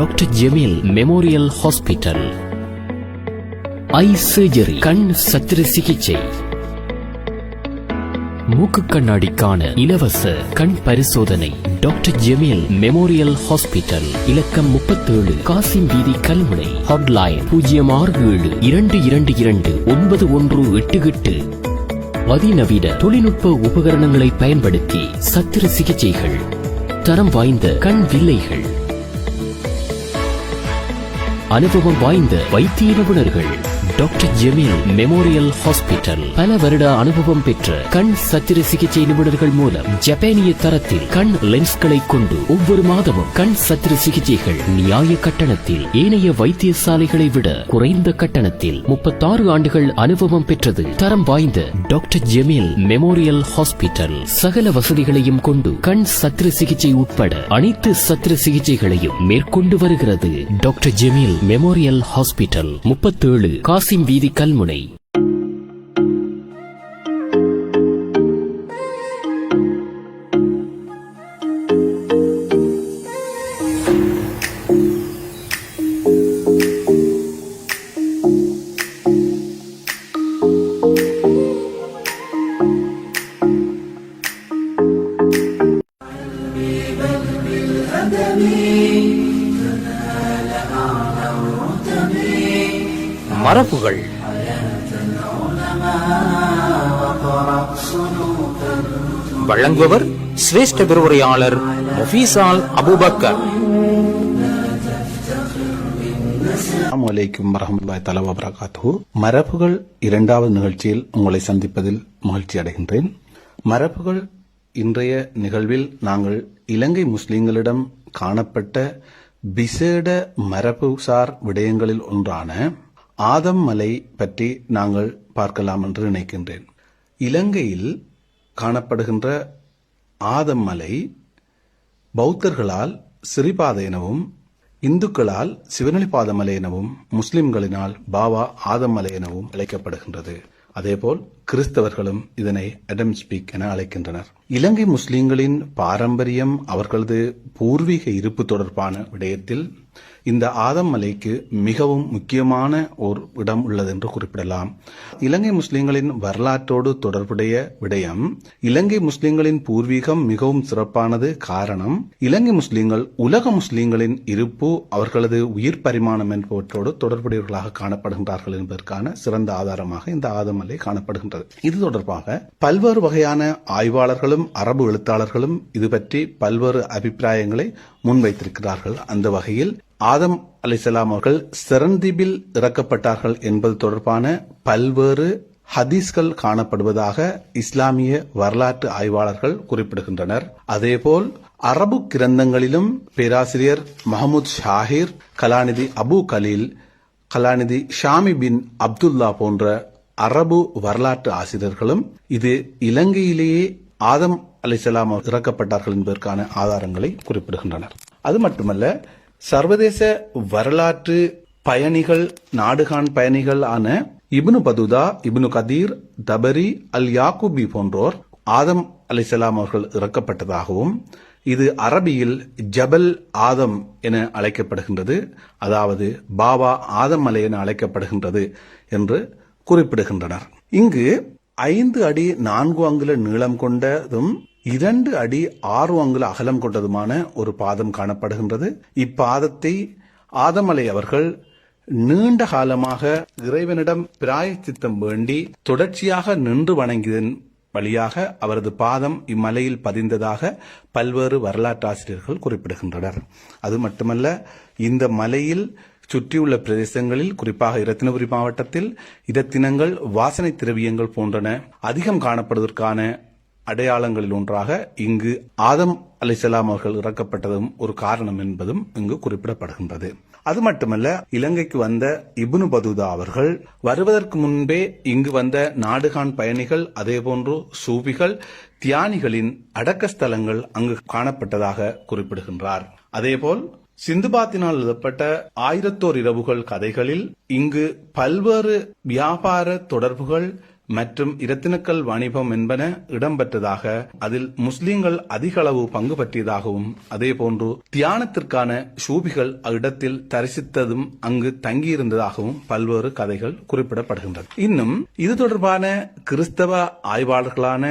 Doctor Jemeel memorial hospital eye surgery கண் சத்திர சிகிச்சை. மூக்கு கண்ணாடிக்கான இலவச கண் பரிசோதனை டாக்டர் ஜெமீல் மெமோரியல் ஹாஸ்பிட்டல் இலக்கம் முப்பத்தேழு காசிம் வீதி கல்முனை ஹாட்லைன் பூஜ்ஜியம் ஆறு ஏழு இரண்டு இரண்டு இரண்டு ஒன்பது ஒன்று எட்டு எட்டு. அதிநவீன தொழில்நுட்ப உபகரணங்களை பயன்படுத்தி சத்திர சிகிச்சைகள் தரம் வாய்ந்த கண் வில்லைகள். அனுபவம் வாய்ந்த வைத்திய நிபுணர்கள். டாக்டர் ஜெமீல் மெமோரியல் ஹாஸ்பிட்டல் பல வருட அனுபவம் பெற்ற கண் சத்திர சிகிச்சை நிபுணர்கள் மூலம் ஜப்பானிய தரத்தில் கண் லென்ஸ்களை கொண்டு ஒவ்வொரு மாதமும் கண் சத்திர சிகிச்சைகள் நியாய கட்டணத்தில் ஏனைய வைத்தியசாலைகளை விட குறைந்த கட்டணத்தில் முப்பத்தாறு ஆண்டுகள் அனுபவம் பெற்றது. தரம் வாய்ந்த டாக்டர் ஜெமீல் மெமோரியல் ஹாஸ்பிட்டல் சகல வசதிகளையும் கொண்டு கண் சத்திர சிகிச்சை உட்பட அனைத்து சத்திர சிகிச்சைகளையும் மேற்கொண்டு வருகிறது. டாக்டர் ஜெமீல் மெமோரியல் ஹாஸ்பிட்டல் முப்பத்தேழு காசி காசிம் வீதி கல்முனை. மரபுகள். வழங்குபவர் சிரேஷ்ட விரிவுரையாளர் முஃபீசால் அபுபக்கர். அலைக்கும் மரபுகள் இரண்டாவது நிகழ்ச்சியில் உங்களை சந்திப்பதில் மகிழ்ச்சி அடைகின்றேன். மரபுகள் இன்றைய நிகழ்வில் நாங்கள் இலங்கை முஸ்லிம்களிடம் காணப்பட்ட விசேட மரபுசார் விடயங்களில் ஒன்றான ஆதம் மலை பற்றி நாங்கள் பார்க்கலாம் என்று நினைக்கின்றேன். இலங்கையில் காணப்படுகின்ற ஆதம் மலை பௌத்தர்களால் சிறிபாதை எனவும் இந்துக்களால் சிவனொளிபாத மலை எனவும் முஸ்லிம்களினால் பாபா ஆதம் மலை எனவும் அழைக்கப்படுகின்றது. அதேபோல் கிறிஸ்தவர்களும் இதனை அடம் ஸ்பீக் என அழைக்கின்றனர். இலங்கை முஸ்லிம்களின் பாரம்பரியம் அவர்களது பூர்வீக இருப்பு தொடர்பான விடயத்தில் இந்த ஆதம் மலைக்கு மிகவும் முக்கியமான ஒரு இடம் உள்ளது என்று குறிப்பிடலாம். இலங்கை முஸ்லிம்களின் வரலாற்றோடு தொடர்புடைய விடயம் இலங்கை முஸ்லிம்களின் பூர்வீகம் மிகவும் சிறப்பானது காரணம் இலங்கை முஸ்லிம்கள் உலக முஸ்லிம்களின் இருப்பு அவர்களது உயிர் பரிமாணம் என்பவற்றோடு தொடர்புடையவர்களாக காணப்படுகின்றார்கள் என்பதற்கான சிறந்த ஆதாரமாக இந்த ஆதம் மலை காணப்படுகின்றது. இது தொடர்பாக பல்வேறு வகையான ஆய்வாளர்களும் அரபு எழுத்தாளர்களும் இது பற்றி பல்வேறு அபிப்பிராயங்களை முன்வைத்திருக்கிறார்கள். அந்த வகையில் ஆதம் அலிசலாம் அவர்கள் செரந்திபில் இறக்கப்பட்டார்கள் என்பது தொடர்பான பல்வேறு ஹதீஸ்கள் காணப்படுவதாக இஸ்லாமிய வரலாற்று ஆய்வாளர்கள் குறிப்பிடுகின்றனர். அதேபோல் அரபு கிரந்தங்களிலும் பேராசிரியர் மஹமூத் ஷாஹிர் கலாநிதி அபு கலீல் கலாநிதி ஷாமி பின் அப்துல்லா போன்ற அரபு வரலாற்று ஆசிரியர்களும் இது இலங்கையிலேயே ஆதம் அலிசலாம் இறக்கப்பட்டார்கள் என்பதற்கான ஆதாரங்களை குறிப்பிடுகின்றனர். அது மட்டுமல்ல சர்வதேச வரலாற்று பயணிகள் நாடுகான் பயணிகள் ஆன இப்னு பதுதா இப்னு கதீர் தபரி அல் யாக்குபி போன்றோர் ஆதம் அலிசலாம் அவர்கள் இறக்கப்பட்டதாகவும் இது அரபியில் ஜபல் ஆதம் என அழைக்கப்படுகின்றது அதாவது பாபா ஆதம் மலை என அழைக்கப்படுகின்றது என்று குறிப்பிடுகின்றனர். இங்கு ஐந்து அடி நான்கு அங்குல நீளம் கொண்டதும் இரண்டு அடி ஆறு அங்குல அகலம் கொண்டதுமான ஒரு பாதம் காணப்படுகின்றது. இப்பாதத்தை ஆதமலை அவர்கள் நீண்ட காலமாக இறைவனிடம் பிராயச்சித்தம் வேண்டி தொடர்ச்சியாக நின்று வணங்கியதன் வழியாக அவரது பாதம் இம்மலையில் பதிந்ததாக பல்வேறு வரலாற்றாசிரியர்கள் குறிப்பிடுகின்றனர். அது மட்டுமல்ல இந்த மலையில் சுற்றியுள்ள பிரதேசங்களில் குறிப்பாக இரத்தினபுரி மாவட்டத்தில் இரத்தினங்கள் வாசனை திரவியங்கள் போன்றன அதிகம் காணப்படுவதற்கான அடையாளங்களில் ஒன்றாக இங்கு ஆதம் அலிசலாம் அவர்கள் இறக்கப்பட்டதும் ஒரு காரணம் என்பதும் இங்கு குறிப்பிடப்படுகின்றது. அது மட்டுமல்ல இலங்கைக்கு வந்த இபுனு பதுதா அவர்கள் வருவதற்கு முன்பே இங்கு வந்த நாடுகான் பயணிகள் அதேபோன்று சூபிகள் தியானிகளின் அடக்க ஸ்தலங்கள் அங்கு காணப்பட்டதாக குறிப்பிடுகின்றார். அதேபோல் சிந்துபாத்தினால் எழுதப்பட்ட ஆயிரத்தோர் இரவுகள் கதைகளில் இங்கு பல்வேறு வியாபார தொடர்புகள் மற்றும் இரத்தினக்கல் வாணிபம் என்பன இடம்பெற்றதாக அதில் முஸ்லிம்கள் அதிக அளவு பங்கு பற்றியதாகவும் அதேபோன்று தியானத்திற்கான ஷூபிகள் அவ்விடத்தில் தரிசித்ததும் அங்கு தங்கியிருந்ததாகவும் பல்வேறு கதைகள் குறிப்பிடப்படுகின்றன. இன்னும் இது தொடர்பான கிறிஸ்தவ ஆய்வாளர்களான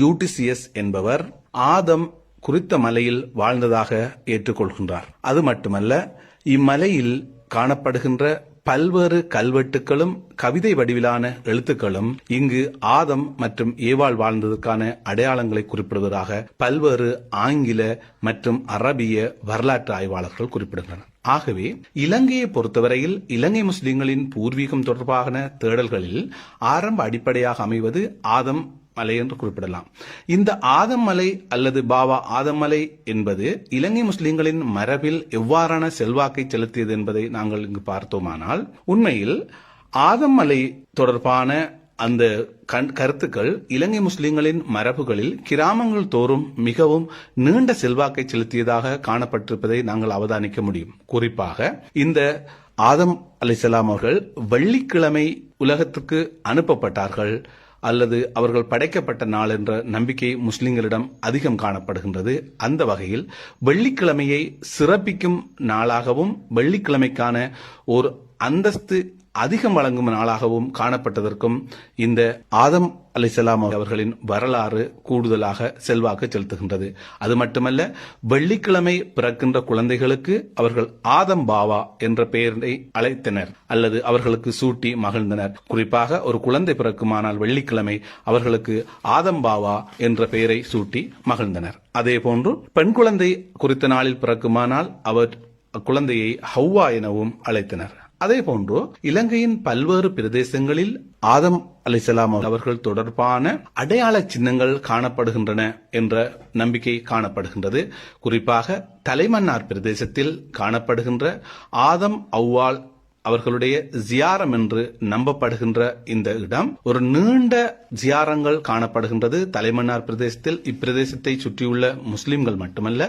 யூடிசிஎஸ் என்பவர் ஆதம் குறித்த மலையில் வாழ்ந்ததாக ஏற்றுக்கொள்கின்றார். அது மட்டுமல்ல இம்மலையில் காணப்படுகின்ற பல்வேறு கல்வெட்டுகளும் கவிதை வடிவிலான எழுத்துக்களும் இங்கு ஆதம் மற்றும் ஏவாள் வாழ்ந்ததற்கான அடையாளங்களை குறிப்பிடுவதாக பல்வேறு ஆங்கில மற்றும் அரபிய வரலாற்று ஆய்வாளர்கள் குறிப்பிடுகின்றனர். ஆகவே இலங்கையை பொறுத்தவரையில் இலங்கை முஸ்லிம்களின் பூர்வீகம் தொடர்பான தேடல்களில் ஆரம்ப அடிப்படையாக அமைவது ஆதம் மலை என்று குறிப்பிடலாம். இந்த ஆதமலை அல்லது பாவா ஆதமலை என்பது இலங்கை முஸ்லிம்களின் மரபில் எவ்வாறான செல்வாக்கை செலுத்தியது என்பதை நாங்கள் இங்கு பார்த்தோமானால் உண்மையில் ஆதம் மலை தொடர்பான அந்த கண்- கருத்துக்கள் இலங்கை முஸ்லிம்களின் மரபுகளில் கிராமங்கள் தோறும் மிகவும் நீண்ட செல்வாக்கை செலுத்தியதாக காணப்பட்டிருப்பதை நாங்கள் அவதானிக்க முடியும். குறிப்பாக இந்த ஆதம் அலிசலாம் அவர்கள் வெள்ளிக்கிழமை உலகத்துக்கு அனுப்பப்பட்டார்கள். அல்லது அவர்கள் படைக்கப்பட்ட நாள் என்ற நம்பிக்கை முஸ்லிம்களிடம் அதிகம் காணப்படுகின்றது. அந்த வகையில் வெள்ளிக்கிழமையை சிறப்பிக்கும் நாளாகவும் வெள்ளிக்கிழமைக்கான ஒரு அந்தஸ்து அதிகம் வழங்கும் நாளாகவும் காணப்பட்டதற்கும் இந்த ஆதம் அலிசலாம் அவர்களின் வரலாறு கூடுதலாக செல்வாக்கு செலுத்துகின்றது. அது மட்டுமல்ல வெள்ளிக்கிழமை பிறக்கின்ற குழந்தைகளுக்கு அவர்கள் ஆதம் பாவா என்ற பெயரை அழைத்தனர். அல்லது அவர்களுக்கு சூட்டி மகிழ்ந்தனர். குறிப்பாக ஒரு குழந்தை பிறக்குமானால் வெள்ளிக்கிழமை அவர்களுக்கு ஆதம் பாவா என்ற பெயரை சூட்டி மகிழ்ந்தனர். அதேபோன்று பெண் குழந்தை குறித்த நாளில் பிறக்குமானால் அவர் அக்குழந்தையை ஹவ்வா எனவும் அழைத்தனர். அதே போன்று இலங்கையின் பல்வேறு பிரதேசங்களில் ஆதம் அலிசலாம் அவர்கள் தொடர்பான அடையாள சின்னங்கள் காணப்படுகின்றன என்ற நம்பிக்கை காணப்படுகின்றது. குறிப்பாக தலைமன்னார் பிரதேசத்தில் காணப்படுகின்ற ஆதம் அவ்வாள் அவர்களுடைய ஜியாரம் என்று நம்பப்படுகின்ற இந்த இடம் ஒரு நீண்ட ஜியாரங்கள் காணப்படுகின்றது. தலைமன்னார் பிரதேசத்தில் இப்பிரதேசத்தை சுற்றியுள்ள முஸ்லிம்கள் மட்டுமல்ல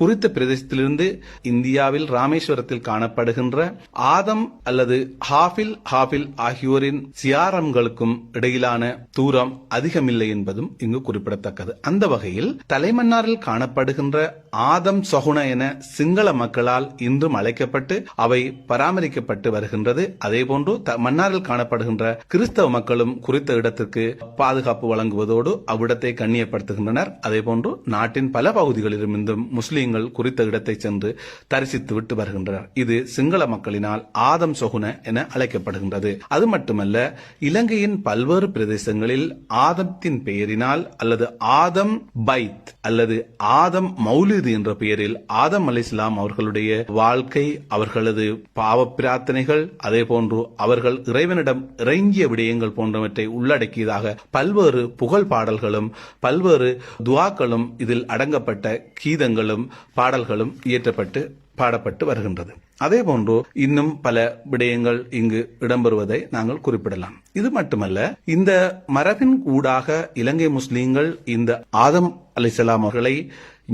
குறித்த பிரதேசத்திலிருந்து இந்தியாவில் ராமேஸ்வரத்தில் காணப்படுகின்ற ஆதம் அல்லது ஹாஃபில் ஹாஃபில் ஆகியோரின் ஜியாரங்களுக்கும் இடையிலான தூரம் அதிகமில்லை என்பதும் இங்கு குறிப்பிடத்தக்கது. அந்த வகையில் தலைமன்னாரில் காணப்படுகின்ற ஆதம் சகுன என சிங்கள மக்களால் இன்றும் அழைக்கப்பட்டு அவை பராமரிக்கப்பட்டு வருகின்றது. அதேபோன்று த- மன்னாரில் காணப்படுகின்ற கிறிஸ்தவ மக்களும் குறித்த இடத்திற்கு பாதுகாப்பு வழங்குவதோடு அவ்விடத்தை கண்ணியப்படுத்துகின்றனர். அதேபோன்று நாட்டின் பல பகுதிகளிலிருந்தும் முஸ்லீம்கள் குறித்த இடத்தை சென்று தரிசித்து விட்டு வருகின்றனர். இது சிங்கள மக்களினால் ஆதம் சொகுன என அழைக்கப்படுகின்றது. அது மட்டுமல்ல இலங்கையின் பல்வேறு பிரதேசங்களில் ஆதத்தின் பெயரினால் அல்லது ஆதம் பைத் அல்லது ஆதம் மௌலிது என்ற பெயரில் ஆதம் அலிஸ்லாம் அவர்களுடைய வாழ்க்கை அவர்களது பாவ பிரார்த்தனைகள் அதே போன்று அவர்கள் இறைவனிடம் இறங்கிய விடயங்கள் போன்றவற்றை உள்ளடக்கியதாக பல்வேறு புகழ் பாடல்களும் பல்வேறு துவாக்களும் இதில் அடங்கப்பட்ட கீதங்களும் பாடல்களும் இயற்றப்பட்டு பாடப்பட்டு வருகின்றது. அதே போன்று இன்னும் பல விடயங்கள் இங்கு இடம்பெறுவதை நாங்கள் குறிப்பிடலாம். இது மட்டுமல்ல இந்த மரபின் ஊடாக இலங்கை முஸ்லீம்கள் இந்த ஆதம் அலிசலாம் அவர்களை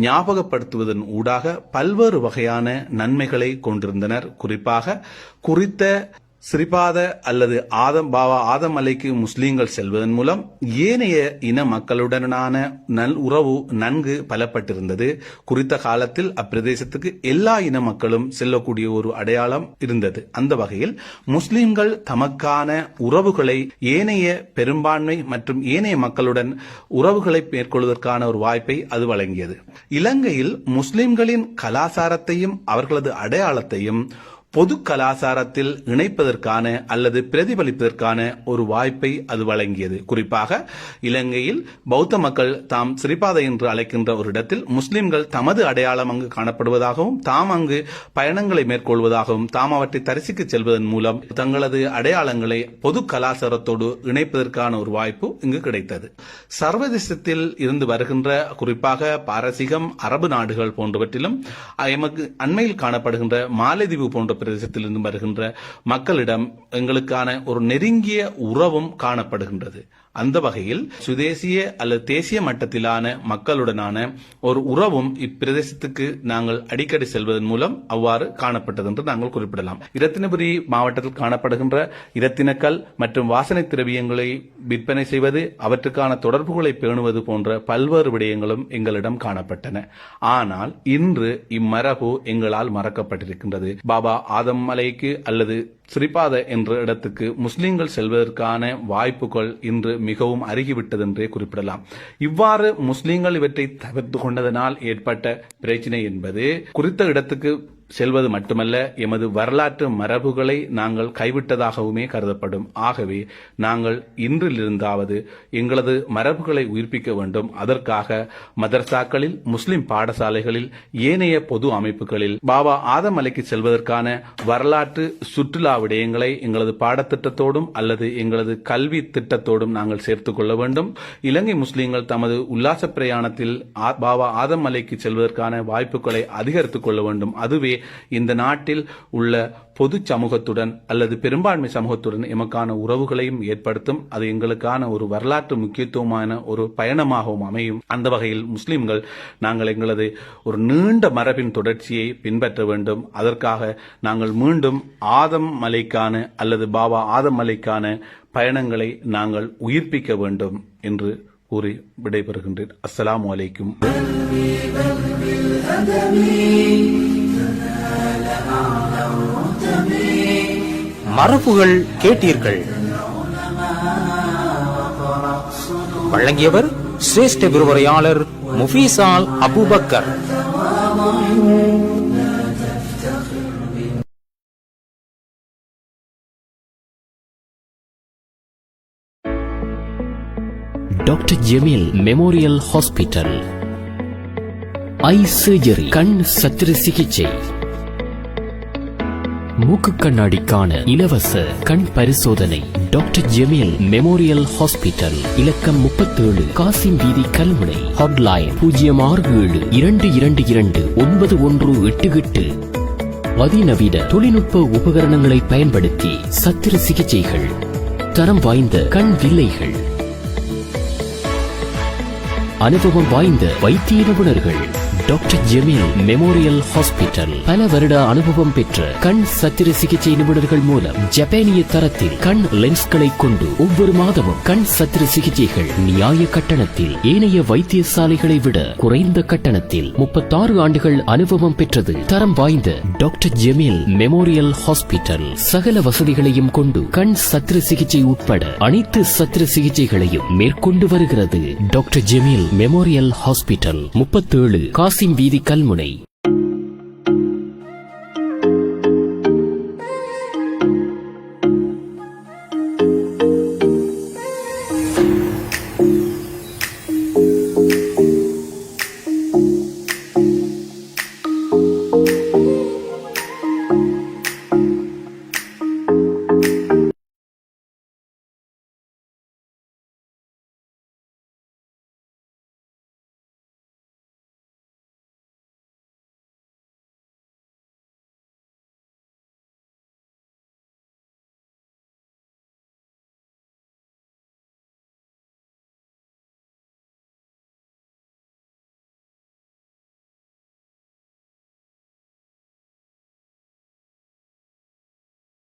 ஞாபகப்படுத்துவதன் ஊடாக பல்வேறு வகையான நன்மைகளை கொண்டிருந்தனர். குறிப்பாக குறித்த ஸ்ரீபாத அல்லது ஆதம் பாவா ஆதம் அலைக்கு முஸ்லீம்கள் செல்வதன் மூலம் ஏனைய இன மக்களுடனான நல் உறவு நன்கு பலப்பட்டிருந்தது. குறித்த காலத்தில் அப்பிரதேசத்துக்கு எல்லா இன மக்களும் செல்லக்கூடிய ஒரு அடையாளம் இருந்தது. அந்த வகையில் முஸ்லிம்கள் தமக்கான உறவுகளை ஏனைய பெரும்பான்மை மற்றும் ஏனைய மக்களுடன் உறவுகளை மேற்கொள்வதற்கான ஒரு வாய்ப்பை அது வழங்கியது. இலங்கையில் முஸ்லிம்களின் கலாசாரத்தையும் அவர்களது அடையாளத்தையும் பொது கலாச்சாரத்தில் இணைப்பதற்கான அல்லது பிரதிபலிப்பதற்கான ஒரு வாய்ப்பை அது வழங்கியது. குறிப்பாக இலங்கையில் பௌத்த மக்கள் தாம் சிறிபாதை என்று அழைக்கின்ற ஒரு இடத்தில் முஸ்லிம்கள் தமது அடையாளம் அங்கு காணப்படுவதாகவும் தாம் அங்கு பயணங்களை மேற்கொள்வதாகவும் தாம் அவற்றை தரிசிக்க செல்வதன் மூலம் தங்களது அடையாளங்களை பொது கலாச்சாரத்தோடு இணைப்பதற்கான ஒரு வாய்ப்பு இங்கு கிடைத்தது. சர்வதேசத்தில் இருந்து வருகின்ற குறிப்பாக பாரசீகம் அரபு நாடுகள் போன்றவற்றிலும் எமக்கு அண்மையில் காணப்படுகின்ற மாலைதீவு போன்ற பிரதேசத்திலிருந்து வருகின்ற மக்களிடம் எங்களுக்கான ஒரு நெருங்கிய உறவும் காணப்படுகின்றது. அந்த வகையில் சுதேசிய அல்லது தேசிய மட்டத்திலான மக்களுடனான ஒரு உறவும் இப்பிரதேசத்துக்கு நாங்கள் அடிக்கடி செல்வதன் மூலம் அவ்வாறு காணப்பட்டது என்று நாங்கள் குறிப்பிடலாம். இரத்தினபுரி மாவட்டத்தில் காணப்படுகின்ற இரத்தினக்கல் மற்றும் வாசனை திரவியங்களை விற்பனை செய்வது அவற்றுக்கான தொடர்புகளை பேணுவது போன்ற பல்வேறு விடயங்களும் எங்களிடம் காணப்பட்டன. ஆனால் இன்று இம்மரபு எங்களால் மறக்கப்பட்டிருக்கின்றது. பாபா ஆதம் மலைக்கு அல்லது ஸ்ரீபாத என்ற இடத்துக்கு முஸ்லிம்கள் செல்வதற்கான வாய்ப்புகள் இன்று மிகவும் அருகிவிட்டது என்றே குறிப்பிடலாம். இவ்வாறு முஸ்லிம்கள் இவற்றை தவிர்த்து கொண்டதனால் ஏற்பட்ட பிரச்சினை என்பது குறித்த இடத்துக்கு செல்வது மட்டுமல்ல எமது வரலாற்று மரபுகளை நாங்கள் கைவிட்டதாகவுமே கருதப்படும். ஆகவே நாங்கள் இன்றிலிருந்தாவது எங்களது மரபுகளை உயிர்ப்பிக்க வேண்டும். அதற்காக மதர்சாக்களில் முஸ்லிம் பாடசாலைகளில் ஏனைய பொது அமைப்புகளில் பாபா ஆதமலைக்கு செல்வதற்கான வரலாற்று சுற்றுலா விடயங்களை எங்களது பாடத்திட்டத்தோடும் அல்லது எங்களது கல்வி திட்டத்தோடும் நாங்கள் சேர்த்துக் கொள்ள வேண்டும். இலங்கை முஸ்லிம்கள் தமது உல்லாச பிரயாணத்தில் ஆ- பாபா ஆதம் அலைக்கு செல்வதற்கான வாய்ப்புகளை அதிகரித்துக் கொள்ள வேண்டும். அதுவே இந்த நாட்டில் உள்ள பொது சமூகத்துடன் அல்லது பெரும்பான்மை சமூகத்துடன் எமக்கான உறவுகளையும் ஏற்படுத்தும். அது எங்களுக்கான ஒரு வரலாற்று முக்கியத்துவமான ஒரு பயணமாகவும் அமையும். அந்த வகையில் முஸ்லிம்கள் நாங்கள் எங்களது ஒரு நீண்ட மரபின் தொடர்ச்சியை பின்பற்ற வேண்டும். அதற்காக நாங்கள் மீண்டும் ஆதம் மலைக்கான அல்லது பாபா ஆதம் மலைக்கான பயணங்களை நாங்கள் உயிர்ப்பிக்க வேண்டும் என்று கூறி விடைபெறுகின்றேன். அஸ்ஸலாமு அலைக்கும். மரபுகள் கேட்டீர்கள். வழங்கியவர் சிரேஷ்ட விரிவுரையாளர் Mufeesal Abubakar. Doctor Jemeel memorial hospital eye surgery கண் சத்திர சிகிச்சை மூக்கு கண்ணாடிக்கான இலவச கண் பரிசோதனை. டாக்டர் ஜெமீல் மெமோரியல் ஹாஸ்பிட்டல் இலக்கம் முப்பத்தேழு காசிம் வீதி கல்முனை. ஹாட்லைன் பூஜ்ஜியம் ஆறு ஏழு இரண்டு இரண்டு இரண்டு ஒன்பது ஒன்று எட்டு எட்டு. அதிநவீன தொழில்நுட்ப உபகரணங்களை பயன்படுத்தி சத்திர சிகிச்சைகள் தரம் வாய்ந்த கண் வில்லைகள். அனுபவம் வாய்ந்த வைத்திய நிபுணர்கள். டாக்டர் ஜெமீல் மெமோரியல் ஹாஸ்பிட்டல் பல வருட அனுபவம் பெற்ற கண் சத்திர சிகிச்சை நிபுணர்கள் மூலம் ஜப்பானிய தரத்தில் கண் லென்ஸ்களை கொண்டு ஒவ்வொரு மாதமும் கண் சத்திர சிகிச்சைகள் நியாய கட்டணத்தில் ஏனைய வைத்தியசாலைகளை விட குறைந்த கட்டணத்தில் முப்பத்தாறு ஆண்டுகள் அனுபவம் பெற்றது. தரம் வாய்ந்த டாக்டர் ஜெமீல் மெமோரியல் ஹாஸ்பிட்டல் சகல வசதிகளையும் கொண்டு கண் சத்திர சிகிச்சை உட்பட அனைத்து சத்திர சிகிச்சைகளையும் மேற்கொண்டு வருகிறது. டாக்டர் ஜெமீல் மெமோரியல் ஹாஸ்பிட்டல் முப்பத்தேழு காசு காசிம் வீதி கல்முனை